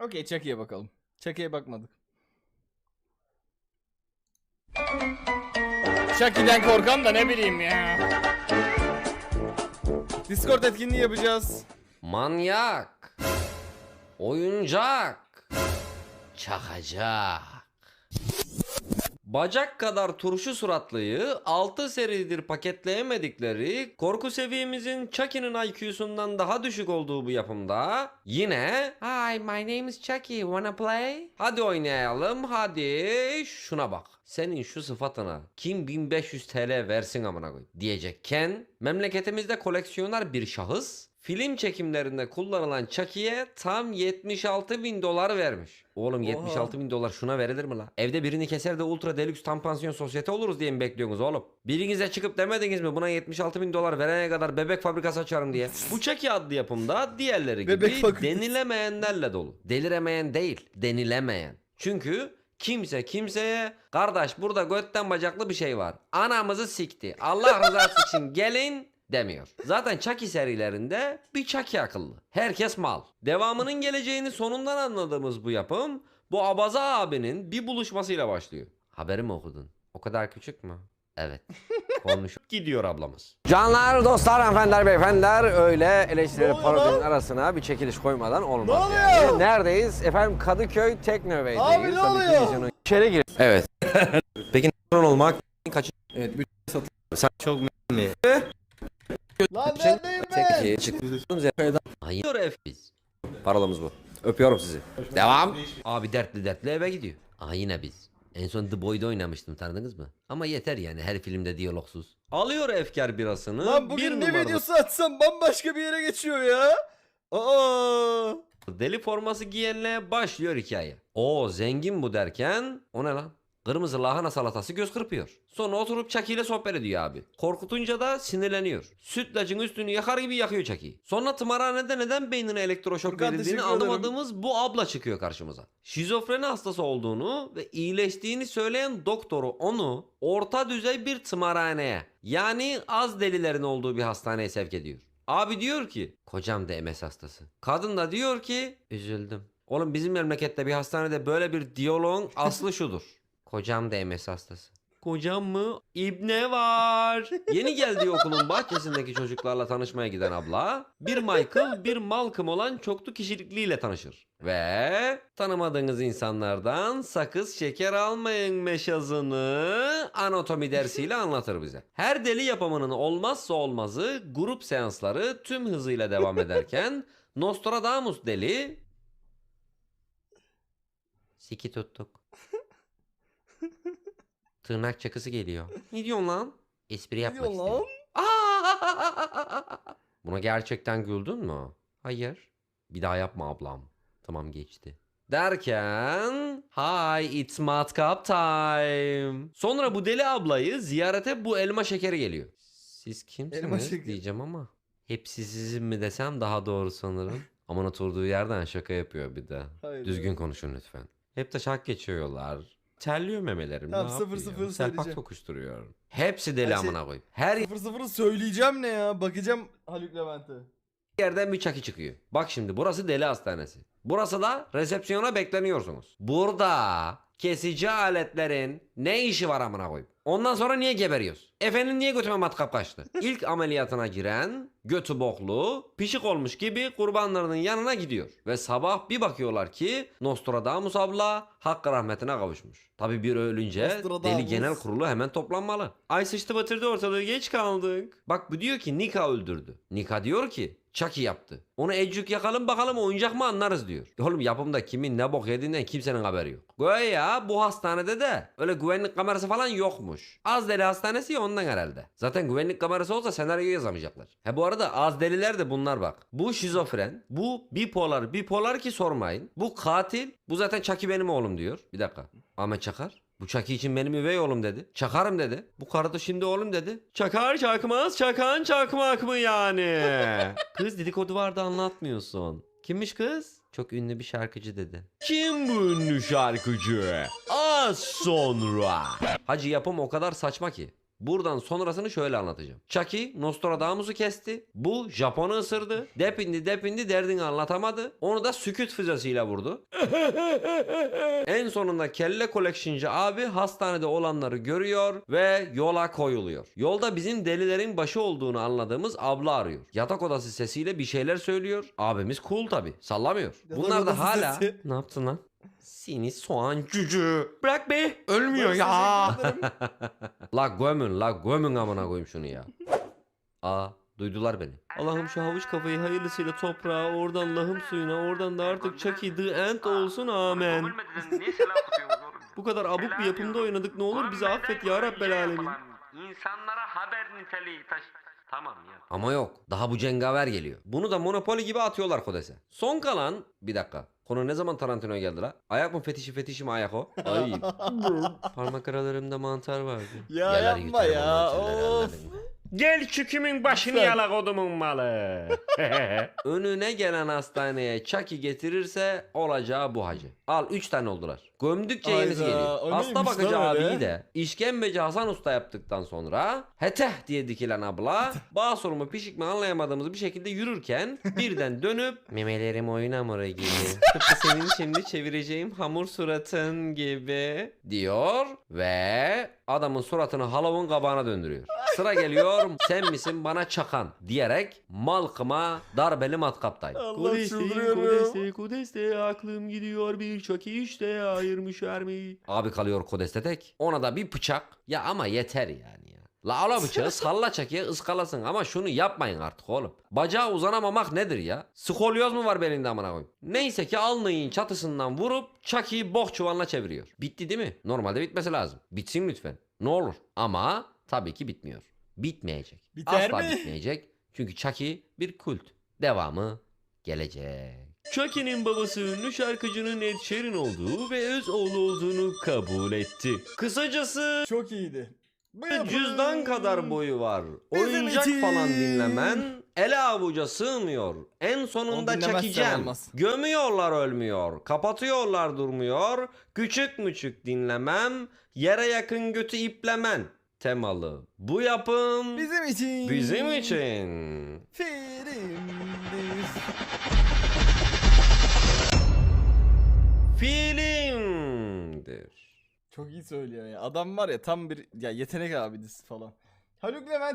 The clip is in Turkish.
Okey Chucky'ye bakalım. Chucky'ye bakmadık. Chucky'den korkan da ne bileyim ya. Discord etkinliği yapacağız. Manyak. Oyuncak. Çakacak. Bacak kadar turşu suratlıyı 6 seridir paketleyemedikleri korku seviyemizin Chucky'nin IQ'sundan daha düşük olduğu bu yapımda yine Hi my name is Chucky wanna play? Hadi oynayalım hadi şuna bak. Senin şu sıfatına kim 1500 TL versin amına koy diyecekken memleketimizde koleksiyoner bir şahıs film çekimlerinde kullanılan Chucky'ye tam 76 bin dolar vermiş. Oğlum Oha. 76 bin dolar şuna verilir mi la? Evde birini keser de ultra deluxe tam pansiyon sosyete oluruz diye mi bekliyorsunuz oğlum? Birinize çıkıp demediniz mi buna 76 bin dolar verene kadar bebek fabrikası açarım diye. Bu Chucky adlı yapımda diğerleri Bebek gibi fabrikası. denilemeyenlerle dolu. Deliremeyen değil, denilemeyen. Çünkü kimse kimseye kardeş burada götten bacaklı bir şey var. Anamızı sikti. Allah rızası için gelin demiyor. Zaten Chucky serilerinde bir Chucky akıllı. Herkes mal. Devamının geleceğini sonundan anladığımız bu yapım bu Abaza abinin bir buluşmasıyla başlıyor. Haberi mi okudun? O kadar küçük mü? Evet. Konuşup gidiyor ablamız. Canlar, dostlar, hanımefendiler, beyefendiler öyle eleştiri Ne oluyor parodinin lan? arasına bir çekiliş koymadan olmaz. Ne oluyor? yani. Neredeyiz? Efendim Kadıköy Teknovey'deyiz. Abi ne oluyor? vizyonu- İçeri gir. Evet. Peki patron olmak kaç? Evet, bütün satın. Sen çok memnun. Lan neredeyim ben? Teki çıktınız Hayır ev biz. Parolamız bu. Öpüyorum sizi. Devam. Abi dertli dertli eve gidiyor. Aa yine biz. En son The Boy'da oynamıştım tanıdınız mı? Ama yeter yani her filmde diyalogsuz. Alıyor efkar birasını. Lan bugün bir ne numaralı videosu atsam bambaşka bir yere geçiyor ya. Aa. Deli forması giyenle başlıyor hikaye. O zengin bu derken o ne lan? Kırmızı lahana salatası göz kırpıyor. Sonra oturup Chucky ile sohbet ediyor abi. Korkutunca da sinirleniyor. Sütlacın üstünü yakar gibi yakıyor Chucky. Sonra tımarhanede neden beynine elektroşok Furkan, verildiğini teşekkür ederim. anlamadığımız bu abla çıkıyor karşımıza. Şizofreni hastası olduğunu ve iyileştiğini söyleyen doktoru onu orta düzey bir tımarhaneye yani az delilerin olduğu bir hastaneye sevk ediyor. Abi diyor ki kocam da MS hastası. Kadın da diyor ki üzüldüm. Oğlum bizim memlekette bir hastanede böyle bir diyaloğun aslı şudur. Kocam da MS hastası. Kocam mı? İbne var. Yeni geldiği okulun bahçesindeki çocuklarla tanışmaya giden abla bir Michael bir Malcolm olan çoklu kişilikliyle tanışır. Ve tanımadığınız insanlardan sakız şeker almayın meşazını anatomi dersiyle anlatır bize. Her deli yapımının olmazsa olmazı grup seansları tüm hızıyla devam ederken Nostradamus deli Siki tuttuk. Tırnak çakısı geliyor. Ne diyorsun lan? Espri yapmak diyorsun istedim. lan? Aa! Buna gerçekten güldün mü? Hayır. Bir daha yapma ablam. Tamam geçti. Derken Hi it's matkap time. Sonra bu deli ablayı ziyarete bu elma şekeri geliyor. Siz kimsiniz Elma şekeri. diyeceğim ama. Hepsi sizin mi desem daha doğru sanırım. Aman oturduğu yerden şaka yapıyor bir de. Hayır. Düzgün konuşun lütfen. Hep de şak geçiyorlar. Terliyor memelerim. Tamam, ne sıfır yapayım? sıfır Selpak söyleyeceğim. tokuşturuyor. Hepsi deli Her şey- amına koyayım. Her Sıfır sıfırı söyleyeceğim ne ya? Bakacağım Haluk Levent'e. yerden bir çaki çıkıyor. Bak şimdi burası deli hastanesi. Burası da resepsiyona bekleniyorsunuz. Burada kesici aletlerin ne işi var amına koyayım? Ondan sonra niye geberiyoruz? Efendim niye götüme matkap kaçtı? İlk ameliyatına giren götü boklu, pişik olmuş gibi kurbanlarının yanına gidiyor. Ve sabah bir bakıyorlar ki Nostradamus abla hakkı rahmetine kavuşmuş. Tabi bir ölünce deli genel kurulu hemen toplanmalı. Ay sıçtı batırdı ortalığı geç kaldık. Bak bu diyor ki Nika öldürdü. Nika diyor ki Chucky yaptı. Onu ecük yakalım bakalım oyuncak mı anlarız diyor. Oğlum yapımda kimin ne bok yediğinden kimsenin haberi yok. Güya bu hastanede de öyle güvenlik kamerası falan yokmuş. Az deli hastanesi ya ondan herhalde. Zaten güvenlik kamerası olsa senaryo yazamayacaklar. He bu arada az deliler de bunlar bak. Bu şizofren, bu bipolar, bipolar ki sormayın. Bu katil, bu zaten Chucky benim oğlum diyor. Bir dakika. Ahmet Çakar. Bu Chucky için benim üvey oğlum dedi. Çakarım dedi. Bu karı da şimdi oğlum dedi. Çakar çakmaz çakan çakmak mı yani? kız dedikodu vardı anlatmıyorsun. Kimmiş kız? Çok ünlü bir şarkıcı dedi. Kim bu ünlü şarkıcı? Az sonra. Hacı yapım o kadar saçma ki. Buradan sonrasını şöyle anlatacağım. Chucky Nostradamus'u kesti. Bu Japon'u ısırdı. Depindi depindi derdini anlatamadı. Onu da süküt füzesiyle vurdu. en sonunda kelle collection'cı abi hastanede olanları görüyor ve yola koyuluyor. Yolda bizim delilerin başı olduğunu anladığımız abla arıyor. Yatak odası sesiyle bir şeyler söylüyor. Abimiz cool tabi sallamıyor. Bunlar da hala ne yaptın lan? Seni soğan cücü. Bırak be. Ölmüyor ya. La gömün la gömün amına koyayım şunu ya. Aa duydular beni. Allah'ım şu havuç kafayı hayırlısıyla toprağa, oradan lahım suyuna, oradan da artık Chucky the End olsun amen. Bu kadar abuk bir yapımda oynadık ne olur bizi affet ya Rabbel Alemin. İnsanlara haber niteliği taş... Tamam ya. Ama yok daha bu cengaver geliyor. Bunu da Monopoly gibi atıyorlar kodese. Son kalan bir dakika. Konu ne zaman Tarantino'ya geldi la? Ayak mı fetişi fetişi mi ayak o? Ay. Parmak aralarımda mantar vardı. Ya Gelir yapma yutarım o ya, mantarları, of. anladın mı? Gel çükümün başını Lütfen. yala kodumun malı. Önüne gelen hastaneye Chucky getirirse olacağı bu hacı. Al 3 tane oldular. Gömdükçe yenisi Hayda, geliyor. o Hasta neymiş bakıcı lan öyle? abiyi de işkembeci Hasan Usta yaptıktan sonra heteh diye dikilen abla basur mu pişik mi anlayamadığımız bir şekilde yürürken birden dönüp memelerim oyun hamuru gibi tıpkı senin şimdi çevireceğim hamur suratın gibi diyor ve adamın suratını halavın kabağına döndürüyor. Sıra geliyor sen misin bana çakan diyerek Malkım'a darbeli matkaptayım. Allah çıldırıyorum. kodeste aklım gidiyor bir çok işte ayırmış mi? Abi kalıyor kodeste tek. Ona da bir bıçak. Ya ama yeter yani ya. La ala bıçağı salla çakıya ıskalasın ama şunu yapmayın artık oğlum. Bacağı uzanamamak nedir ya? Skolyoz mu var belinde amına koyayım? Neyse ki alnıyın çatısından vurup çakıyı bok çuvalına çeviriyor. Bitti değil mi? Normalde bitmesi lazım. Bitsin lütfen. Ne olur. Ama tabii ki bitmiyor. Bitmeyecek. Biter Asla mi? bitmeyecek. Çünkü Chucky bir kult. Devamı gelecek. Chucky'nin babası ünlü şarkıcının Ed Sheeran olduğu ve öz oğlu olduğunu kabul etti. Kısacası Çok iyiydi. cüzdan kadar boyu var. Bizim Oyuncak için. falan dinlemen ele avuca sığmıyor. En Onu sonunda dinlemezsen çekeceğim. olmaz. Gömüyorlar ölmüyor. Kapatıyorlar durmuyor. Küçük müçük dinlemem. Yere yakın götü iplemen. Temalı. Bu yapım Bizim için. bizim için. Filmdir. Filmdir. Çok iyi söylüyor ya. Adam var ya tam bir ya yetenek abidisi falan. Haluk Levent